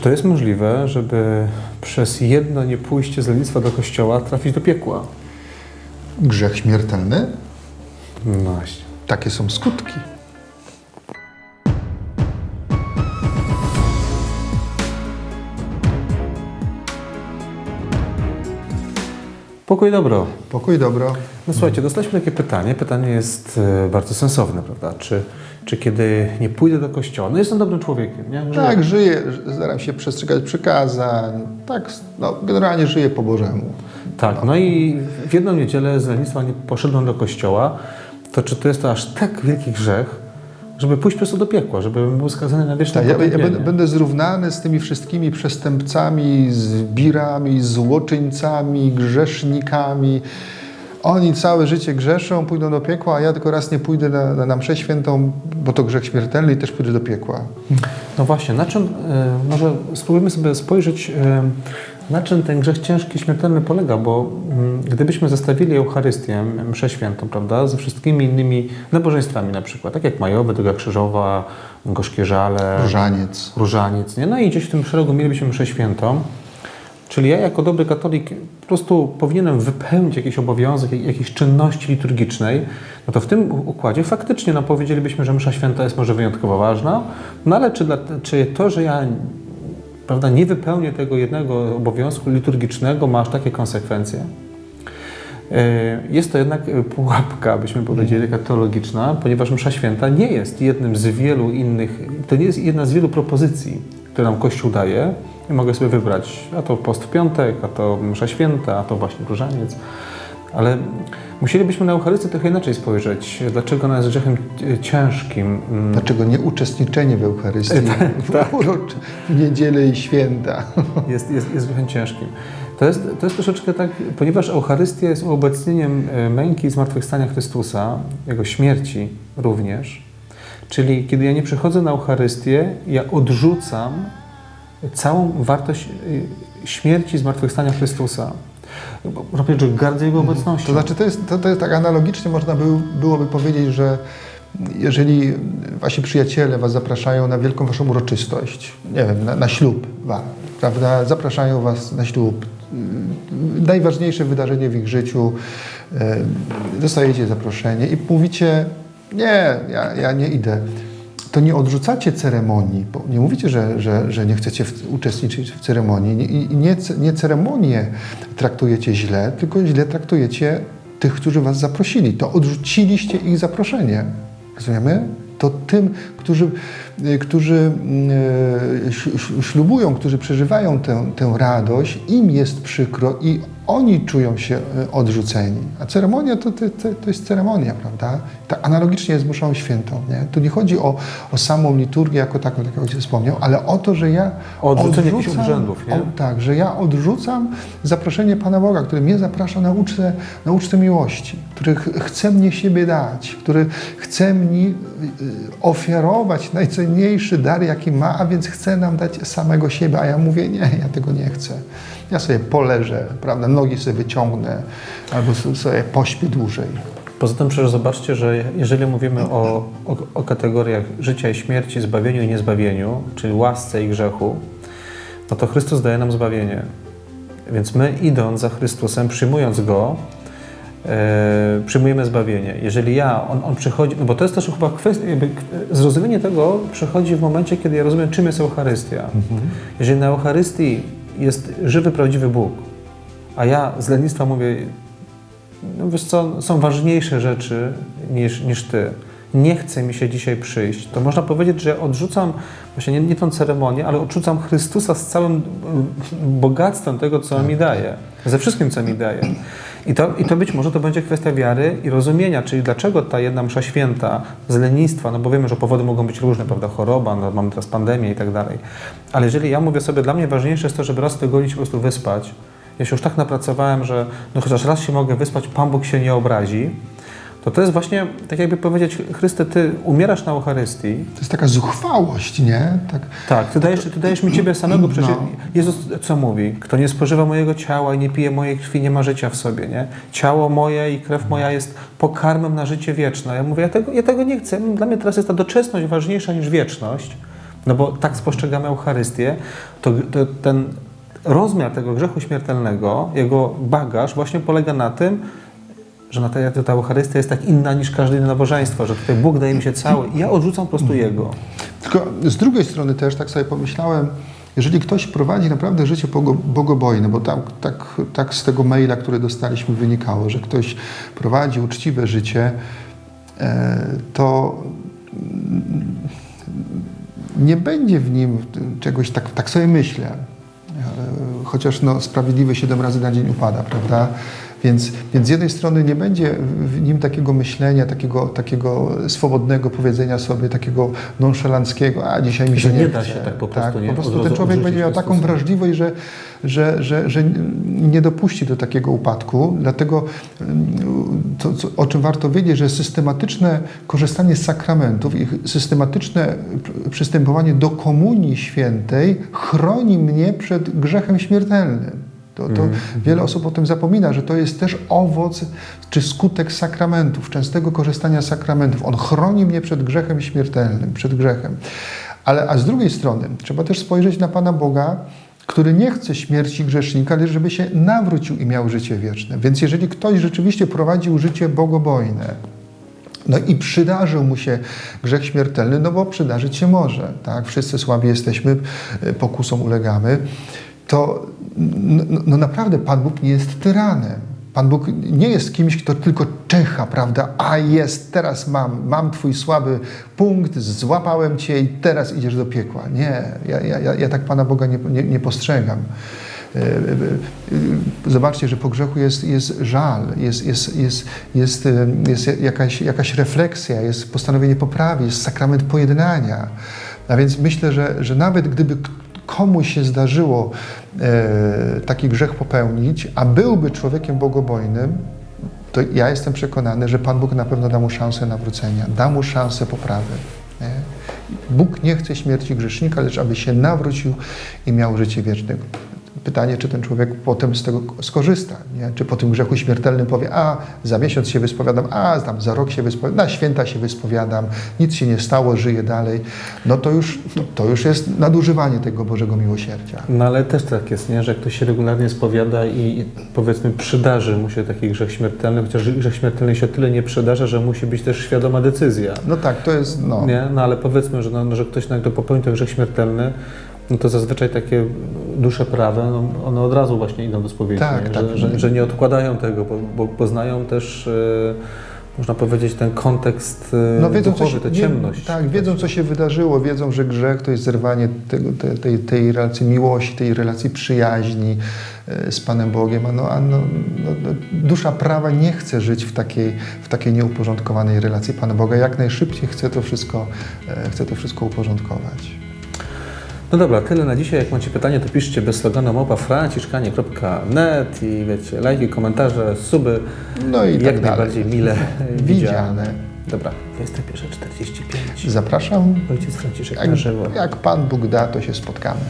to jest możliwe, żeby przez jedno niepójście z lenistwa do kościoła trafić do piekła? Grzech śmiertelny? No właśnie. Takie są skutki. Pokój dobro. Pokój, dobro. No słuchajcie, dostaliśmy takie pytanie. Pytanie jest e, bardzo sensowne, prawda? Czy, czy kiedy nie pójdę do kościoła, no jestem dobrym człowiekiem, nie? Żyję. Tak, żyję, staram się przestrzegać przykazań. Tak, no, generalnie żyję po Bożemu. Tak, no i w jedną niedzielę z lenistwa nie poszedłem do kościoła, to czy to jest to aż tak wielki grzech, żeby pójść po prostu do piekła, żeby był skazany na wieczne Tak, ja, ja będę, będę zrównany z tymi wszystkimi przestępcami, zbirami, złoczyńcami, grzesznikami. Oni całe życie grzeszą, pójdą do piekła, a ja tylko raz nie pójdę na, na, na mszę świętą, bo to grzech śmiertelny i też pójdę do piekła. No właśnie, na czym, e, może spróbujmy sobie spojrzeć, e, na czym ten grzech ciężki, śmiertelny polega, bo mm, gdybyśmy zestawili Eucharystię, mszę świętą, prawda, ze wszystkimi innymi nabożeństwami na przykład, tak jak majowe, droga krzyżowa, gorzkie żale, Różaniec. różaniec, nie? No i gdzieś w tym szeregu mielibyśmy mszę świętą, czyli ja jako dobry katolik po prostu powinienem wypełnić jakiś obowiązek, jak- jakiejś czynności liturgicznej, no to w tym układzie faktycznie no, powiedzielibyśmy, że msza święta jest może wyjątkowo ważna, no ale czy, dla, czy to, że ja prawda, nie wypełnię tego jednego obowiązku liturgicznego, ma aż takie konsekwencje? E, Jest to jednak pułapka, byśmy powiedzieli, teologiczna, ponieważ msza święta nie jest jednym z wielu innych, to nie jest jedna z wielu propozycji, które nam Kościół daje. I mogę sobie wybrać, a to post w piątek, a to msza święta, a to właśnie różaniec. Ale musielibyśmy na Eucharystię trochę inaczej spojrzeć. Dlaczego ona jest grzechem e, ciężkim? Mm, Dlaczego nie uczestniczenie w Eucharystii, w, uroczy- w niedzielę i święta? jest, jest, jest grzechem ciężkim. To jest, to jest troszeczkę tak, ponieważ Eucharystia jest uobecnieniem e, męki i zmartwychwstania Chrystusa, Jego śmierci również. Czyli kiedy ja nie przychodzę na Eucharystię, ja odrzucam całą wartość e, śmierci i zmartwychwstania Chrystusa. Że gardzę Jego obecnością. To znaczy, to jest, to, to jest tak analogicznie można by, byłoby powiedzieć, że jeżeli wasi przyjaciele was zapraszają na wielką waszą uroczystość, nie wiem, na, na ślub, prawda, zapraszają was na ślub, najważniejsze wydarzenie w ich życiu, y, dostajecie zaproszenie i mówicie, nie, ja, ja nie idę. To nie odrzucacie ceremonii, bo nie mówicie, że, że, że nie chcecie w, uczestniczyć w ceremonii i nie, nie ceremonię traktujecie źle, tylko źle traktujecie tych, którzy was zaprosili. To odrzuciliście ich zaproszenie. Rozumiemy? To tym, którzy, y, którzy y, ślubują, którzy przeżywają tę, tę radość, im jest przykro i oni czują się y, odrzuceni. A ceremonia to, to, to, jest ceremonia, prawda? Tak analogicznie jest mszą świętą. Nie? Tu nie chodzi o, o samą liturgię jako taką, tak jak ojciec wspomniał, ale o to, że ja O odrzucenie jakichś obrzędów, nie? o, tak, że ja odrzucam zaproszenie Pana Boga, który mnie zaprasza na ucztę, na ucztę miłości, który ch- chce mnie siebie dać, który chce mi y, ofiarować najcenniejszy dar, jaki ma, a więc chce nam dać samego siebie, a ja mówię, nie, ja tego nie chcę. Ja sobie poleżę, prawda, nogi sobie wyciągnę, albo so- sobie pośpię dłużej. Poza tym przecież zobaczcie, że jeżeli mówimy o, o, o kategoriach życia i śmierci, zbawieniu i niezbawieniu, czyli łasce i grzechu, no to Chrystus daje nam zbawienie. Więc my idąc za Chrystusem, przyjmując Go, e, przyjmujemy zbawienie. Jeżeli ja, on, on przychodzi, no bo to jest też chyba kwestia, zrozumienie tego przychodzi w momencie, kiedy ja rozumiem, czym jest Eucharystia. Jeżeli na Eucharystii jest żywy, prawdziwy Bóg, a ja z lenistwa mówię, no wiesz co, są ważniejsze rzeczy niż, niż ty. Nie chce mi się dzisiaj przyjść. To można powiedzieć, że odrzucam właśnie nie, nie tą ceremonię, ale odrzucam Chrystusa z całym mm, bogactwem tego, co on mi daje. Ze wszystkim, co mi daje. I to, I to być może to będzie kwestia wiary i rozumienia, czyli dlaczego ta jedna msza święta z lenistwa, no bo wiemy, że powody mogą być różne, prawda, choroba, no, mamy teraz pandemię i tak dalej. Ale jeżeli ja mówię sobie, dla mnie ważniejsze jest to, żeby raz w tygodniu się po prostu wyspać, ja się już tak napracowałem, że no chociaż raz się mogę wyspać, Pan Bóg się nie obrazi, to to jest właśnie, tak jakby powiedzieć, Chryste, Ty umierasz na Eucharystii, To jest taka zuchwałość, nie? Tak, tak, Ty dajesz, ty dajesz mi Ciebie samego, przecież No. Jezus co mówi? Kto nie spożywa mojego ciała i nie pije mojej krwi, nie ma życia w sobie, nie? Ciało moje i krew moja jest pokarmem na życie wieczne. Ja mówię, ja tego, ja tego nie chcę, dla mnie teraz jest ta doczesność ważniejsza niż wieczność, No bo tak spostrzegamy Eucharystię, to, to ten rozmiar tego grzechu śmiertelnego, jego bagaż właśnie polega na tym, że na ta, ta Eucharystia jest tak inna niż każde inne nabożeństwo, że tutaj Bóg daje mi się cały i ja odrzucam po prostu Jego. Tylko z drugiej strony też tak sobie pomyślałem, jeżeli ktoś prowadzi naprawdę życie bogo- bogobojne, bo tam, tak, tak z tego maila, który dostaliśmy wynikało, że ktoś prowadzi uczciwe życie, e, to nie będzie w nim czegoś, tak, tak sobie myślę, chociaż no, sprawiedliwy siedem razy na dzień upada, prawda? Więc, więc z jednej strony nie będzie w nim takiego myślenia, takiego, takiego swobodnego powiedzenia sobie, takiego nonszalanckiego, a dzisiaj mi się nie nie da się tak po prostu, tak, nie? po prostu ten człowiek będzie miał taką wrażliwość, że, że, że, że nie dopuści do takiego upadku. Dlatego to, co, o czym warto wiedzieć, że systematyczne korzystanie z sakramentów i systematyczne przystępowanie do komunii świętej chroni mnie przed grzechem śmiertelnym. To, to wiele osób o tym zapomina, że to jest też owoc czy skutek sakramentów, częstego korzystania z sakramentów. On chroni mnie przed grzechem śmiertelnym, przed grzechem. Ale a z drugiej strony trzeba też spojrzeć na Pana Boga, który nie chce śmierci grzesznika, ale żeby się nawrócił i miał życie wieczne. Więc jeżeli ktoś rzeczywiście prowadził życie bogobojne, no i przydarzył mu się grzech śmiertelny, no bo przydarzyć się może, tak? Wszyscy słabi jesteśmy, y, pokusom ulegamy, to no, no naprawdę Pan Bóg nie jest tyranem. Pan Bóg nie jest kimś, kto tylko czyha, prawda? A jest, teraz mam, mam Twój słaby punkt, złapałem Cię i teraz idziesz do piekła. Nie, ja, ja, ja- tak Pana Boga nie, nie, nie postrzegam. E, e, Zobaczcie, że po grzechu jest, jest żal, jest, jest, jest, jest, e, jest jakaś, jakaś refleksja, jest postanowienie poprawy, jest sakrament pojednania. A więc myślę, że, że nawet gdyby k- komuś się zdarzyło e, taki grzech popełnić, a byłby człowiekiem bogobojnym, to ja jestem przekonany, że Pan Bóg na pewno da mu szansę nawrócenia, da mu szansę poprawy. Nie? Bóg nie chce śmierci grzesznika, lecz aby się nawrócił i miał życie wieczne. Pytanie, czy ten człowiek potem z tego skorzysta, nie? czy po tym grzechu śmiertelnym powie, a za miesiąc się wyspowiadam, a tam za rok się wyspowiadam, na święta się wyspowiadam, nic się nie stało, żyję dalej. No to już, to już jest nadużywanie tego Bożego miłosierdzia. No ale też tak jest, nie? że jak ktoś się regularnie spowiada i i powiedzmy przydarzy mu się taki grzech śmiertelny, chociaż grzech śmiertelny się tyle nie przydarza, że musi być też świadoma decyzja. No tak, to jest, no, Nie? No ale powiedzmy, że, no, że ktoś nagle popełni ten grzech śmiertelny, no to zazwyczaj takie dusze prawe, no, one od razu właśnie idą do spowiedzi, Tak, nie? tak. Że, że, że nie odkładają tego, bo, bo poznają też, e, można powiedzieć, ten kontekst e, No wiedzą, duchowy, się, tę ciemność. Tak, wiedzą, co się wydarzyło, wiedzą, że grzech to jest zerwanie tego, te, tej, tej relacji miłości, tej relacji przyjaźni e, z Panem Bogiem. A, no, a no, no, no, dusza prawa nie chce żyć w takiej, w takiej nieuporządkowanej relacji Pana Boga. Jak najszybciej chce to wszystko, e, chce to wszystko uporządkować. No dobra, tyle na dzisiaj. Jak macie pytanie, to piszcie bez sloganu mopa franciszkanie.net i wiecie, lajki, komentarze, suby, No i jak tak dalej. najbardziej mile Widziane. widziane. Dobra, 21.45. Zapraszam. Ojciec Franciszek Jak, na żywo. jak Pan Bóg da, to się spotkamy.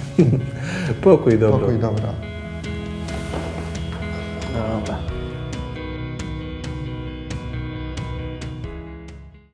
Pokój, dobro. Pokój, dobra. Dobra.